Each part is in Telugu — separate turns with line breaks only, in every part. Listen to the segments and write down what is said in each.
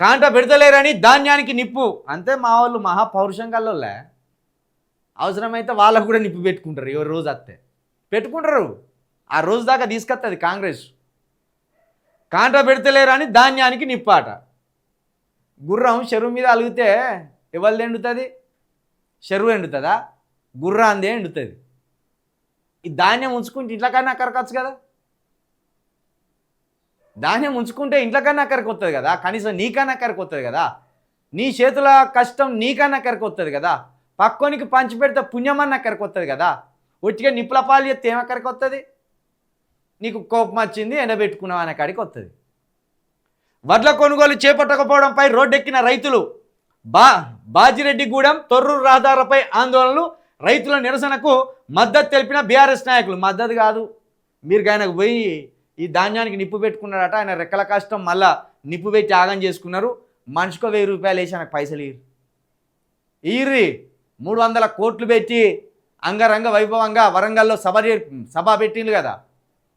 కాంట పెడతలేరని ధాన్యానికి నిప్పు. అంతే మా వాళ్ళు మహా పౌరుషం కల్లోలే అవసరమైతే వాళ్ళకు కూడా నిప్పు పెట్టుకుంటారు. ఎవరు రోజు వస్తే పెట్టుకుంటారు. ఆ రోజు దాకా తీసుకొస్తుంది కాంగ్రెస్. కాంట పెడతలేరని ధాన్యానికి నిప్పాట. గుర్రం చెరువు మీద అలిగితే ఎవరిది ఎండుతుంది? చెరువు ఎండుతుందా? గుర్రాందే ఎండుతుంది. ఈ ధాన్యం ఉంచుకుంటే ఇంట్లోకన్నా అక్కడికొచ్చు కదా. ధాన్యం ఉంచుకుంటే ఇంట్లోకన్నా అక్కడికి వస్తుంది కదా కనీసం నీకన్నా అక్కడికి వస్తుంది కదా. నీ చేతుల కష్టం నీకన్నా అక్కడికి వస్తుంది కదా. పక్కోనికి పంచిపెడితే పుణ్యమన్న అక్కడికి వస్తుంది కదా. ఒట్టిగా నిప్పుల పాలు చెప్తే ఏమక్కడికి వస్తుంది నీకు కోపం వచ్చింది ఎండబెట్టుకున్నావు అనే కాడికి వస్తుంది వడ్ల కొనుగోలు చేపట్టకపోవడంపై రోడ్డెక్కిన రైతులు బా బాజిరెడ్డిగూడెం తొర్రూరు రహదారులపై ఆందోళనలు రైతుల నిరసనకు మద్దతు తెలిపిన బీఆర్ఎస్ నాయకులు. మద్దతు కాదు. మీరు ఆయనకు పోయి ఈ ధాన్యానికి నిప్పు పెట్టుకున్నాడట ఆయన రెక్కల కష్టం మళ్ళా నిప్పు పెట్టి ఆగం చేసుకున్నారు. మనిషికో వెయ్యి రూపాయలు వేసి ఆయనకు పైసలు ఇయ్యరు. ఈర్రి మూడు వందల కోట్లు పెట్టి అంగరంగ వైభవంగా వరంగల్లో సభ సభ పెట్టిండ్రు కదా.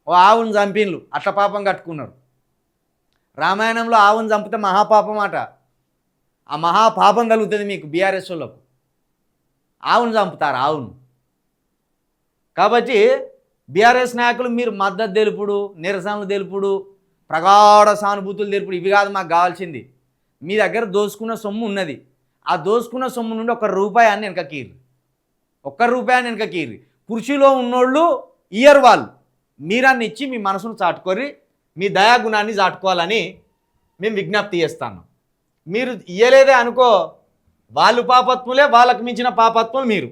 ఓ ఆవును చంపిండ్రు అట్ల పాపం కట్టుకున్నారు. రామాయణంలో ఆవును చంపితే మహాపాపం అట ఆ మహాపాపం కలుగుతుంది మీకు బీఆర్ఎస్ వాళ్ళకు. ఆవును చంపుతారు ఆవును. కాబట్టి బీఆర్ఎస్ నాయకులు మీరు మద్దతు తెలుపుడు నిరసనలు తెలుపుడు ప్రగాఢ సానుభూతులు తెలుపుడు ఇవి కాదు మాకు కావాల్సింది. మీ దగ్గర దోసుకున్న సొమ్ము ఉన్నది. ఆ దోసుకున్న సొమ్ము నుండి ఒక రూపాయి అని వెనక కీరు ఒక్క రూపాయి వెనక కీరు కృషిలో ఉన్నోళ్ళు ఇయర్ వాళ్ళు. మీరాన్ని ఇచ్చి మీ మనసును చాటుకొని మీ దయాగుణాన్ని చాటుకోవాలని మేము విజ్ఞప్తి చేస్తాను. మీరు ఇయ్యలేదే అనుకో వాళ్ళు పాపత్ములే వాళ్ళకు మించిన పాపత్ములు మీరు.